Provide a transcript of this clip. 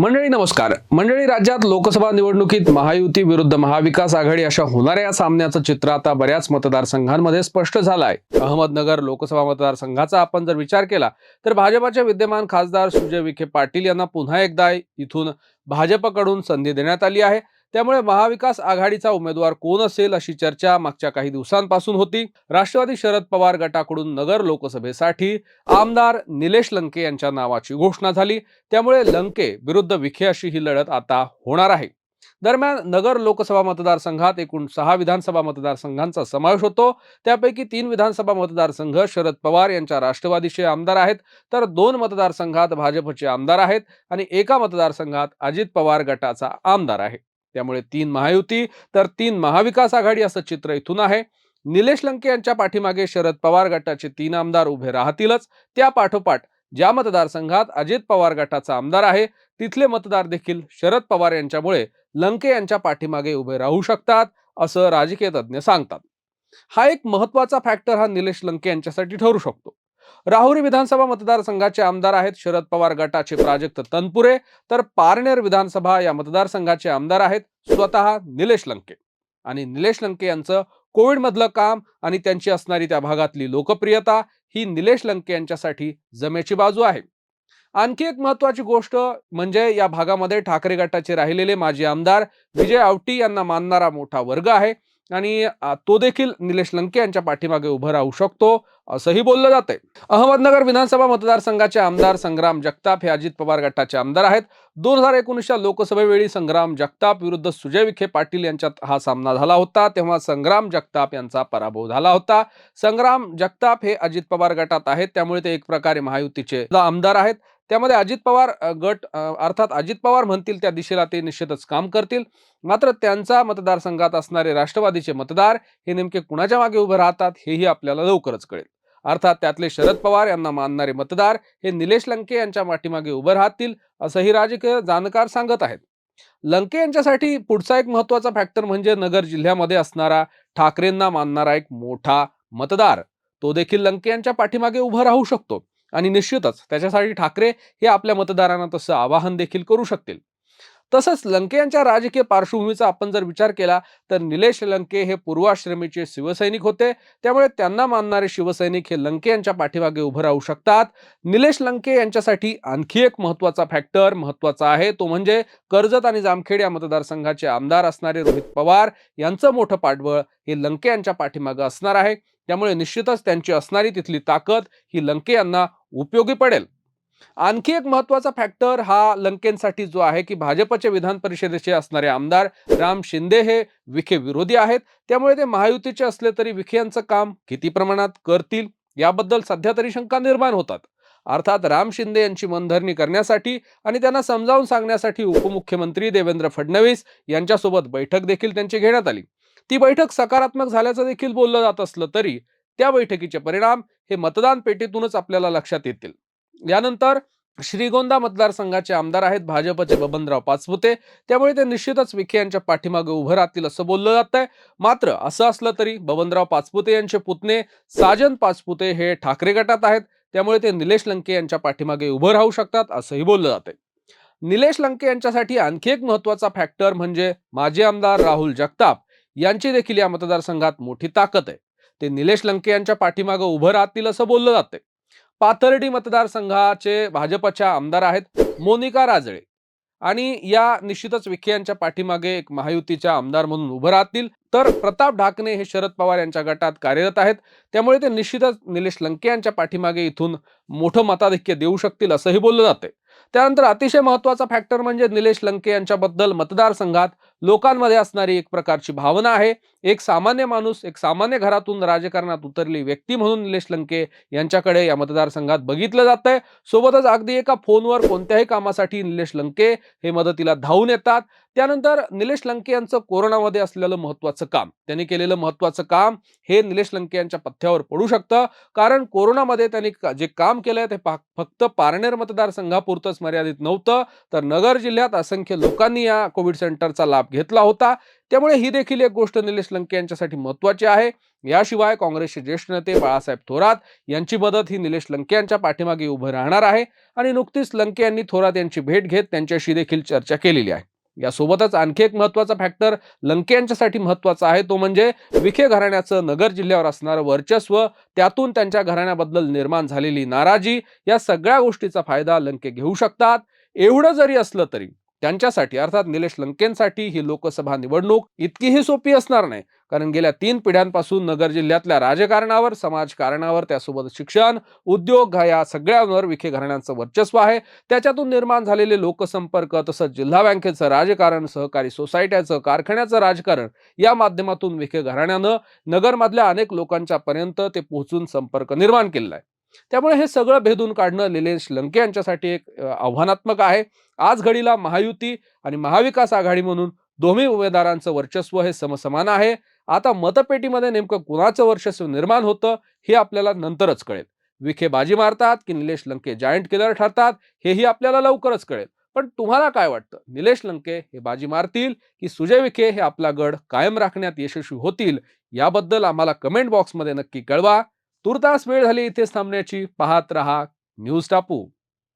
मंडळी नमस्कार. मंडळी राज्यात लोकसभा निवडणुकीत महायुती विरुद्ध महाविकास आघाडी अशा होणाऱ्या या सामन्याचं चित्र आता बऱ्याच मतदारसंघांमध्ये स्पष्ट झालं आहे अहमदनगर लोकसभा मतदारसंघाचा आपण जर विचार केला तर भाजपाचे विद्यमान खासदार सुजय विखे पाटील यांना पुन्हा एकदा इथून भाजपकडून संधी देण्यात आली आहे. त्यामुळे महाविकास आघाडीचा उमेदवार कोण असेल अशी चर्चा मागच्या काही दिवसांपासून होती. राष्ट्रवादी शरद पवार गटाकडून नगर लोकसभेसाठी आमदार निलेश लंके यांच्या नावाची घोषणा झाली. त्यामुळे लंके विरुद्ध विखे अशी ही लढत आता होणार आहे. दरम्यान नगर लोकसभा मतदारसंघात एकूण सहा विधानसभा मतदारसंघांचा समावेश होतो. त्यापैकी तीन विधानसभा मतदारसंघ शरद पवार यांच्या राष्ट्रवादीचे आमदार आहेत. तर दोन मतदारसंघात भाजपचे आमदार आहेत आणि एका मतदारसंघात अजित पवार गटाचा आमदार आहे. त्यामुळे तीन महायुती तर तीन महाविकास आघाडी असं चित्र इथून आहे. निलेश लंके यांच्या पाठीमागे शरद पवार गटाचे तीन आमदार उभे राहतीलच. त्या पाठोपाठ ज्या मतदारसंघात अजित पवार गटाचा आमदार आहे तिथले मतदार देखील शरद पवार यांच्यामुळे लंके यांच्या पाठीमागे उभे राहू शकतात असं राजकीय तज्ज्ञ सांगतात. हा एक महत्त्वाचा फॅक्टर हा निलेश लंके यांच्यासाठी ठरू शकतो. राहुरी विधानसभा मतदारसंघाचे आमदार आहेत शरद पवार गटाचे प्राजक्त तनपुरे तर पारनेर विधानसभा या मतदारसंघाचे आमदार आहेत स्वतः निलेश लंके. आणि निलेश लंके यांचं कोविड मधलं काम आणि त्यांची असणारी त्या भागातली लोकप्रियता ही निलेश लंके यांच्यासाठी जमेची बाजू आहे. आणखी एक महत्वाची गोष्ट म्हणजे या भागामध्ये ठाकरे गटाचे राहिलेले माजी आमदार विजय आवटी यांना मानणारा मोठा वर्ग आहे. आणि तो देखील निलेश लंके यांच्या पाठीमागे उभं राहू शकतो असंही बोललं जातंय. अहमदनगर विधानसभा मतदारसंघाचे आमदार संग्राम जगताप हे अजित पवार गटाचे आमदार आहेत. दोन हजार एकोणीसच्या लोकसभेवेळी संग्राम जगताप विरुद्ध सुजय विखे पाटील यांच्यात हा सामना झाला होता. तेव्हा संग्राम जगताप यांचा पराभव झाला होता. संग्राम जगताप हे अजित पवार गटात आहेत. त्यामुळे ते एक प्रकारे महायुतीचे आमदार आहेत. त्यामध्ये अजित पवार गट अर्थात अजित पवार म्हणतील त्या दिशेला ते निश्चितच काम करतील. मात्र त्यांचा मतदारसंघात असणारे राष्ट्रवादीचे मतदार हे नेमके कुणाच्या मागे उभे राहतात हेही आपल्याला लवकरच कळेल. अर्थात त्यातले शरद पवार यांना मानणारे मतदार हे निलेश लंके यांच्या पाठीमागे उभे राहतील असंही राजकीय जाणकार सांगत आहेत. लंके यांच्यासाठी पुढचा एक महत्त्वाचा फॅक्टर म्हणजे नगर जिल्ह्यामध्ये असणारा ठाकरेंना मानणारा एक मोठा मतदार. तो देखील लंके यांच्या पाठीमागे उभा राहू शकतो. आणि निश्चितच त्याच्यासाठी ठाकरे हे आपल्या मतदारांना तसं आवाहन देखील करू शकतील. तसंच लंके यांच्या राजकीय पार्श्वभूमीचा आपण जर विचार केला तर निलेश लंके हे पूर्वाश्रमीचे शिवसैनिक होते. त्यामुळे त्यांना मानणारे शिवसैनिक हे लंके यांच्या पाठीमागे उभं राहू शकतात. निलेश लंके यांच्यासाठी आणखी एक महत्त्वाचा फॅक्टर महत्त्वाचा आहे. तो म्हणजे कर्जत आणि जामखेड या मतदारसंघाचे आमदार असणारे रोहित पवार यांचं मोठं पाठबळ हे लंके यांच्या पाठीमागं असणार आहे. त्यामुळे निश्चितच त्यांची असणारी तिथली ताकद ही लंके यांना उपयोगी पडेल. आणखी एक महत्त्वाचा फॅक्टर हा लंकेंसाठी जो आहे की भाजपचे विधान परिषदेचे असणारे आमदार राम शिंदे हे विखे विरोधी आहेत. त्यामुळे ते महायुतीचे असले तरी विखे यांचं काम किती प्रमाणात करतील याबद्दल सध्या तरी शंका निर्माण होतात. अर्थात राम शिंदे यांची मनधरणी करण्यासाठी आणि त्यांना समजावून सांगण्यासाठी उपमुख्यमंत्री देवेंद्र फडणवीस यांच्यासोबत बैठक देखील त्यांची घेण्यात आली. ती बैठक सकारात्मक झाल्याचं देखील बोललं जात असलं तरी त्या बैठकीचे परिणाम हे मतदान पेटीतूनच आपल्याला लक्षात येतील. यानंतर श्रीगोंदा मतदारसंघाचे आमदार आहेत भाजपचे बबनराव पाचपुते. त्यामुळे ते निश्चितच विखे यांच्या पाठीमागे उभं राहतील असं बोललं जात आहे मात्र असं असलं तरी बबनराव पाचपुते यांचे पुतणे साजन पाचपुते हे ठाकरे गटात आहेत. त्यामुळे ते निलेश लंके यांच्या पाठीमागे उभं राहू शकतात असंही बोललं जाते निलेश लंके यांच्यासाठी आणखी एक महत्त्वाचा फॅक्टर म्हणजे माजी आमदार राहुल जगताप यांची देखील या मतदारसंघात मोठी ताकद आहे. ते निलेश लंके यांच्या पाठीमागे उभं राहतील असं बोललं जाते पाथर्डी मतदारसंघाचे भाजपच्या आमदार आहेत मोनिका राजळे. आणि या निश्चितच विखे यांच्या पाठीमागे एक महायुतीच्या आमदार म्हणून उभं राहतील. तर प्रताप ढाकणे हे शरद पवार यांच्या गटात कार्यरत आहेत. त्यामुळे ते निश्चितच निलेश लंके यांच्या पाठीमागे इथून मोठं मताधिक्य देऊ शकतील असंही बोललं जाते त्यानंतर अतिशय महत्त्वाचा फॅक्टर म्हणजे निलेश लंके यांच्याबद्दल मतदारसंघात लोकांमध्ये असणारी एक प्रकारची भावना आहे. एक सामान्य माणूस एक सामान्य घरातून राजकारणात उतरली व्यक्ती म्हणून निलेश लंके यांच्याकडे या मतदारसंघात बघितलं जात आहे सोबतच अगदी एका फोनवर कोणत्याही कामासाठी निलेश लंके हे मदतीला धावून येतात. त्यानंतर निलेश लंके यांचं कोरोनामध्ये असलेलं महत्वाचं काम त्यांनी केलेलं महत्वाचं काम हे निलेश लंके यांच्या पथ्यावर पडू शकतं. कारण कोरोनामध्ये त्यांनी का- जे काम केलंय ते फक्त पारनेर मतदारसंघापुरतंच मर्यादित नव्हतं. तर नगर जिल्ह्यात असंख्य लोकांनी या कोविड सेंटरचा लाभ घेतला होता. त्यामुळे ही देखील एक गोष्ट निलेश लंके यांच्यासाठी महत्वाची आहे. याशिवाय काँग्रेसचे ज्येष्ठ नेते बाळासाहेब थोरात यांची मदत ही निलेश लंके यांच्या पाठीमागे उभं राहणार आहे आणि नुकतीच लंके यांनी थोरात यांची भेट घेत त्यांच्याशी देखील चर्चा केलेली आहे. यासोबतच आणखी एक महत्त्वाचा फॅक्टर लंके यांच्यासाठी महत्त्वाचा आहे. तो म्हणजे विखे घराण्याचं नगर जिल्ह्यावर असणारं वर्चस्व त्यातून त्यांच्या घराण्याबद्दल निर्माण झालेली नाराजी या सगळ्या गोष्टीचा फायदा लंके घेऊ शकतात. एवढं जरी असलं तरी त्यांच्यासाठी अर्थात निलेश लंकेंसाठी ही लोकसभा निवडणूक इतकीही सोपी असणार नाही. कारण गेल्या तीन पिढ्यांपासून नगर जिल्ह्यातल्या राजकारणावर समाजकारणावर त्यासोबत शिक्षण उद्योग या सगळ्यांवर विखे घराण्यांचं वर्चस्व आहे. त्याच्यातून निर्माण झालेले लोकसंपर्क तसंच जिल्हा बँकेचं राजकारण सहकारी सोसायट्याचं कारखान्याचं राजकारण या माध्यमातून विखे घराण्यानं नगरमधल्या अनेक लोकांच्या पर्यंत ते पोहोचून संपर्क निर्माण केलेला आहे. त्यामुळे हे सगळं भेदून काढणं निलेश लंके यांच्यासाठी एक आव्हानात्मक आहे. आज घडीला महायुती आणि महाविकास आघाडी म्हणून दोन्ही उमेदवारांचं वर्चस्व हे समसमान आहे. आता मतपेटीमध्ये नेमकं कुणाचं वर्चस्व निर्माण होतं हे आपल्याला नंतरच कळेल. विखे बाजी मारतात की निलेश लंके जायंट किलर ठरतात हेही आपल्याला लवकरच कळेल. पण तुम्हाला काय वाटतं? निलेश लंके हे बाजी मारतील की सुजय विखे हे आपला गड कायम राखण्यात यशस्वी होतील? याबद्दल आम्हाला कमेंट बॉक्समध्ये नक्की कळवा. तुर्तास वेळ झाली इथेच थांबण्याची. पाहत रहा न्यूज टापू.